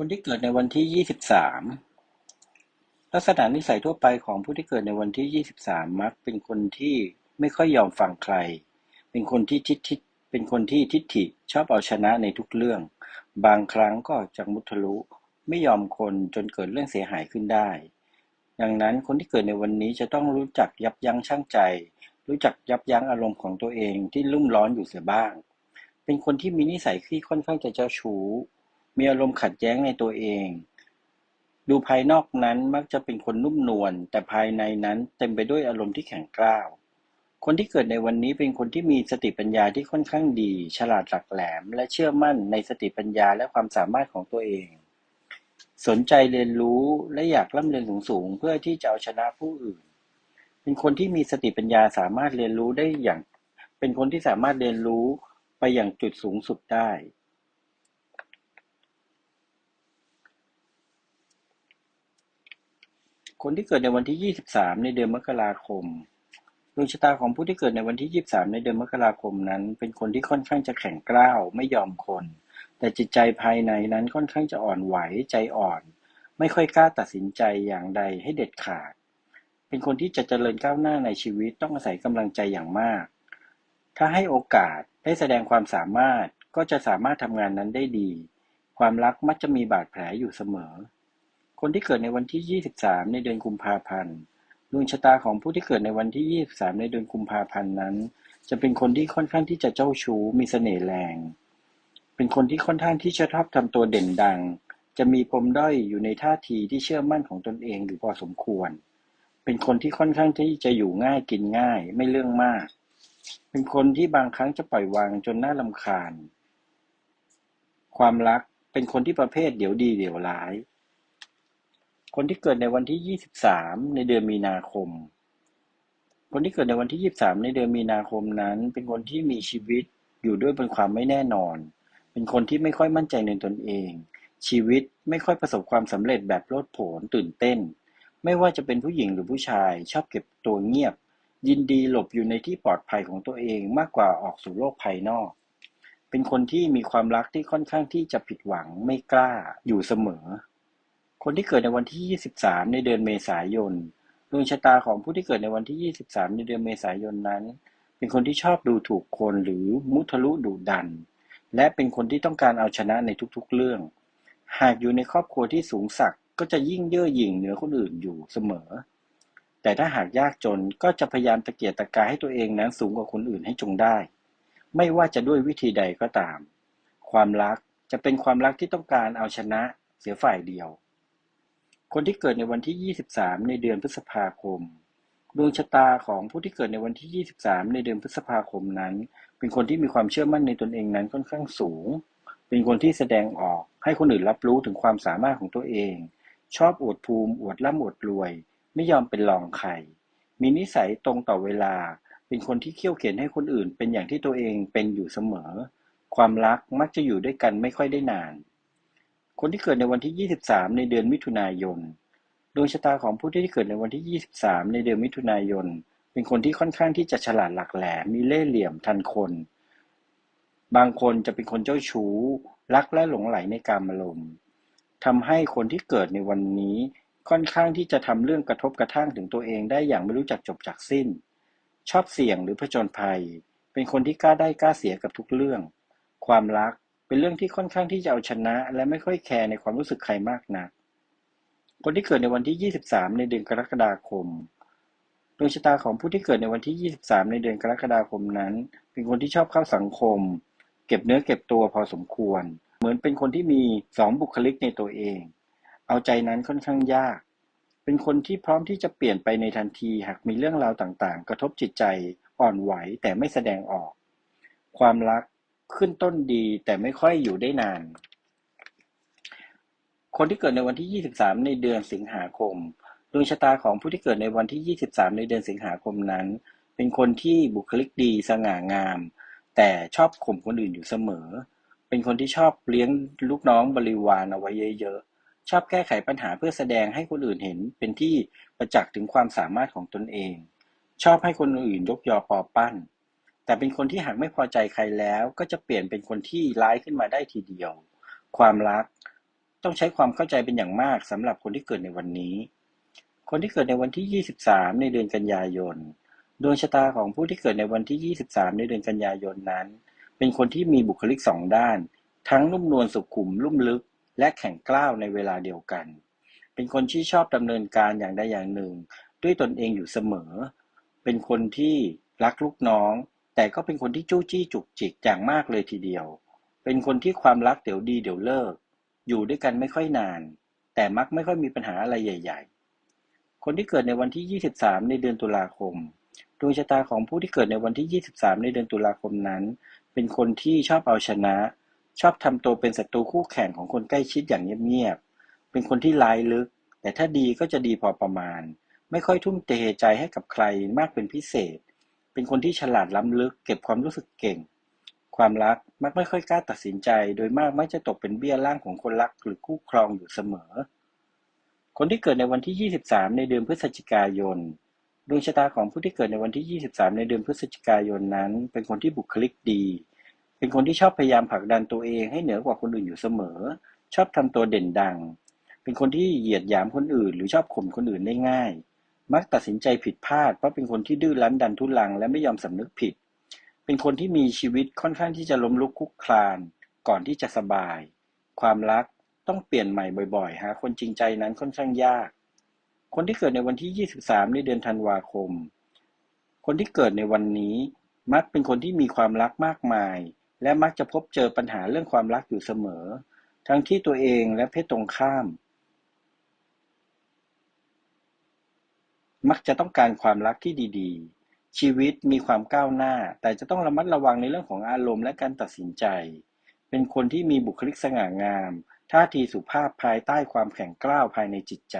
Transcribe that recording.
คนที่เกิดในวันที่ 23 ลักษณะนิสัยทั่วไปของผู้ที่เกิดในวันที่ 23 มักเป็นคนที่ไม่ค่อยยอมฟังใคร เป็นคนที่ทิฐิเป็นคนที่ทิฐิชอบเอาชนะในทุกเรื่อง บางครั้งก็จากมุทะลุไม่ยอมคนจนเกิดเรื่องเสียหายขึ้นได้ ดังนั้นคนที่เกิดในวันนี้จะต้องรู้จักยับยั้งชั่งใจ รู้จักยับยั้งอารมณ์ของตัวเองที่รุ่มร้อนอยู่เสียบ้าง เป็นคนที่มีนิสัยที่ค่อนข้างจะเจ้าชู้ มีอารมณ์ขัดแย้งในตัวเอง ดูภายนอกนั้นมักจะเป็นคนนุ่มนวลแต่ภายในนั้นเต็มไปด้วยอารมณ์ที่แข็งกร้าว คนที่เกิดในวันนี้เป็นคนที่มีสติปัญญาที่ค่อนข้างดี ฉลาดหลักแหลม และเชื่อมั่นในสติปัญญาและความสามารถของตัวเอง สนใจเรียนรู้และอยากร่ำเรียนสูงๆเพื่อที่จะเอาชนะผู้อื่น เป็นคนที่มีสติปัญญาสามารถเรียนรู้ได้อย่าง เป็นคนที่สามารถเรียนรู้ไปอย่างจุดสูงสุดได้ คนที่เกิดในวันที่ 23 ในเดือนมกราคมดวงชะตาของผู้ที่เกิดในวันที่ 23 ในเดือนมกราคมนั้น เป็นคนที่ค่อนข้างจะแข็งกร้าวไม่ยอมคน แต่จิตใจภายในนั้นค่อนข้างจะอ่อนไหวใจอ่อน ไม่ค่อยกล้าตัดสินใจอย่างใดให้เด็ดขาด เป็นคนที่จะเจริญก้าวหน้าในชีวิตต้องอาศัยกำลังใจอย่างมาก ถ้าให้โอกาสได้แสดงความสามารถก็จะสามารถทำงานนั้นได้ดี ความรักมักจะมีบาดแผลอยู่เสมอ คนที่เกิดในวันที่ 23 ในเดือนกุมภาพันธ์ดวงชะตาของผู้ที่เกิดในวันที่ 23 ในเดือนกุมภาพันธ์นั้น จะเป็นคนที่ค่อนข้างที่จะเจ้าชู้มีเสน่ห์แรง เป็นคนที่ค่อนข้างที่จะชอบทำตัวเด่นดัง จะมีปมด้อยอยู่ในท่าทีที่เชื่อมั่นของตนเองอยู่พอสมควร เป็นคนที่ค่อนข้างที่จะอยู่ง่ายกินง่าย ไม่เรื่องมาก เป็นคนที่บางครั้งจะปล่อยวางจนน่ารำคาญ ความรักเป็นคนที่ประเภทเดี๋ยวดีเดี๋ยวร้าย คนที่เกิดในวันที่ 23 ในเดือนมีนาคม คนที่เกิดในวันที่ 23 ในเดือนมีนาคมนั้น เป็นคนที่มีชีวิตอยู่ด้วยบนความไม่แน่นอน เป็นคนที่ไม่ค่อยมั่นใจในตนเอง ชีวิตไม่ค่อยประสบความสำเร็จแบบโลดโผนตื่นเต้น ไม่ว่าจะเป็นผู้หญิงหรือผู้ชาย ชอบเก็บตัวเงียบ ยินดีหลบอยู่ในที่ปลอดภัยของตัวเองมากกว่าออกสู่โลกภายนอก เป็นคนที่มีความรักที่ค่อนข้างที่จะผิดหวังไม่กล้าอยู่เสมอ คนที่เกิดในวันที่ 23 ในเดือนเมษายน ดวงชะตาของผู้ที่เกิดในวันที่ 23 ในเดือนเมษายนนั้น เป็นคนที่ชอบดูถูกคนหรือมุทะลุดุดัน และเป็นคนที่ต้องการเอาชนะในทุกๆเรื่อง หากอยู่ในครอบครัวที่สูงสักก็จะยิ่งเย่อหยิ่งเหนือคนอื่นอยู่เสมอ แต่ถ้าหากยากจนก็จะพยายามตะเกียกตะกายให้ตัวเองนั้นสูงกว่าคนอื่นให้จงได้ ไม่ว่าจะด้วยวิธีใดก็ตาม ความรักจะเป็นความรักที่ต้องการเอาชนะเสียฝ่ายเดียว คนที่เกิดในวันที่ 23 ในเดือนพฤษภาคม ดวงชะตาของผู้ที่เกิดในวันที่ 23 ในเดือนพฤษภาคมนั้น เป็นคนที่มีความเชื่อมั่นในตนเองนั้นค่อนข้างสูง เป็นคนที่แสดงออกให้คนอื่นรับรู้ถึงความสามารถของตัวเอง ชอบอวดภูมิ อวดร่ำอวดรวย ไม่ยอมเป็นรองใคร มีนิสัยตรงต่อเวลา เป็นคนที่เขี่ยวเข็นให้คนอื่น เป็นอย่างที่ตัวเองเป็นอยู่เสมอ ความรักมักจะอยู่ด้วยกันไม่ค่อยได้นาน คนที่เกิดในวันที่ 23 ในเดือนมิถุนายน ดวงชะตาของผู้ที่เกิดในวันที่ 23 ในเดือนมิถุนายน เป็นคนที่ค่อนข้างที่จะฉลาดหลักแหลมมีเล่ห์เหลี่ยมทันคน บางคนจะเป็นคนเจ้าชู้ รักและหลงไหลในการอารมณ์ทำให้คนที่เกิดในวันนี้ค่อนข้างที่จะทำเรื่องกระทบกระทั่งถึงตัวเองได้อย่างไม่รู้จักจบจากสิ้น ชอบเสี่ยงหรือผจญภัย เป็นคนที่กล้าได้กล้าเสียกับทุกเรื่อง ความรัก เป็นเรื่องที่ค่อนข้างที่จะเอาชนะ และไม่ค่อยแคร์ในความรู้สึกใครมากนัก คนที่เกิดในวันที่ 23 ในเดือนกรกฎาคม ดวงชะตาของผู้ที่เกิดในวันที่ 23 ในเดือนกรกฎาคมนั้น เป็นคนที่ชอบเข้าสังคม เก็บเนื้อเก็บตัวพอสมควร เหมือนเป็นคนที่มีสองบุคลิกในตัวเอง เอาใจนั้นค่อนข้างยาก เป็นคนที่พร้อมที่จะเปลี่ยนไปในทันทีหากมีเรื่องราวต่างๆ กระทบจิตใจอ่อนไหวแต่ไม่แสดงออก ความรัก ขึ้นต้นดีแต่ไม่ค่อยอยู่ได้นาน คนที่เกิดในวันที่ 23 ในเดือนสิงหาคม ดวงชะตาของผู้ที่เกิดในวันที่ 23 ในเดือนสิงหาคมนั้น เป็นคนที่บุคลิกดีสง่างาม แต่ชอบข่มคนอื่นอยู่เสมอ เป็นคนที่ชอบเลี้ยงลูกน้องบริวารเอาไว้เยอะๆ ชอบแก้ไขปัญหาเพื่อแสดงให้คนอื่นเห็น เป็นที่ประจักษ์ถึงความสามารถของตนเอง ชอบให้คนอื่นยกยอปอปั้น แต่เป็นคนที่หากไม่พอใจใครแล้ว ก็จะเปลี่ยนเป็นคนที่ร้ายขึ้นมาได้ทีเดียว ความรักต้องใช้ความเข้าใจเป็นอย่างมากสำหรับคนที่เกิดในวันนี้ คนที่เกิดในวันที่ 23 ในเดือนกันยายนดวงชะตาของผู้ที่เกิดในวันที่ 23 ในเดือนกันยายนนั้น เป็นคนที่มีบุคลิกสองด้าน ทั้งนุ่มนวลสุขุมลุ่มลึก และแข็งกร้าวในเวลาเดียวกัน เป็นคนที่ชอบดำเนินการอย่างใดอย่างหนึ่ง ด้วยตนเองอยู่เสมอ เป็นคนที่รักลูกน้อง แต่ก็เป็นคนที่จู้จี้จุกจิกอย่างมากเลยทีเดียว เป็นคนที่ความรักเดี๋ยวดีเดี๋ยวเลิก อยู่ด้วยกันไม่ค่อยนาน แต่มักไม่ค่อยมีปัญหาอะไรใหญ่ ๆ คนที่เกิดในวันที่ 23 ในเดือนตุลาคม ดวงชะตาของผู้ที่เกิดในวันที่ 23 ในเดือนตุลาคมนั้น เป็นคนที่ชอบเอาชนะ ชอบทำตัวเป็นศัตรูคู่แข่งของคนใกล้ชิดอย่างเงียบๆ เป็นคนที่ร้ายลึก แต่ถ้าดีก็จะดีพอประมาณ ไม่ค่อยทุ่มเทใจให้กับใครมากเป็นพิเศษ เป็นคนที่ฉลาดล้ำลึก เก็บความรู้สึกเก่ง ความรักมักไม่ค่อยกล้าตัดสินใจ โดยมากมักจะตกเป็นเบี้ยล่างของคนรักหรือคู่ครองอยู่เสมอ คนที่เกิดในวันที่ 23 ในเดือนพฤศจิกายนดวงชะตาของผู้ที่เกิดในวันที่ 23 ในเดือนพฤศจิกายนนั้น เป็นคนที่บุคลิกดี เป็นคนที่ชอบพยายามผลักดันตัวเองให้เหนือกว่าคนอื่นอยู่เสมอ ชอบทำตัวเด่นดัง เป็นคนที่เหยียดหยามคนอื่น หรือชอบข่มคนอื่นได้ง่าย มักตัดสินใจผิดพลาดเพราะเป็นคนที่ดื้อรั้นดันทุลัง และไม่ยอมสำนึกผิด เป็นคนที่มีชีวิตค่อนข้างที่จะล้มลุกคลุกคลาน ก่อนที่จะสบาย ความรักต้องเปลี่ยนใหม่บ่อยๆ หาคนจริงใจนั้นค่อนข้างยาก คนที่เกิดในวันที่ 23 ในเดือนธันวาคม คนที่เกิดในวันนี้มักเป็นคนที่มีความรักมากมาย และมักจะพบเจอปัญหาเรื่องความรักอยู่เสมอ ทั้งที่ตัวเองและเพศตรงข้าม มักจะต้องการความรักที่ดีๆ ชีวิตมีความก้าวหน้า แต่จะต้องระมัดระวังในเรื่องของอารมณ์และการตัดสินใจ เป็นคนที่มีบุคลิกสง่างาม ท่าทีสุภาพภายใต้ความแข็งกร้าวภายในจิตใจ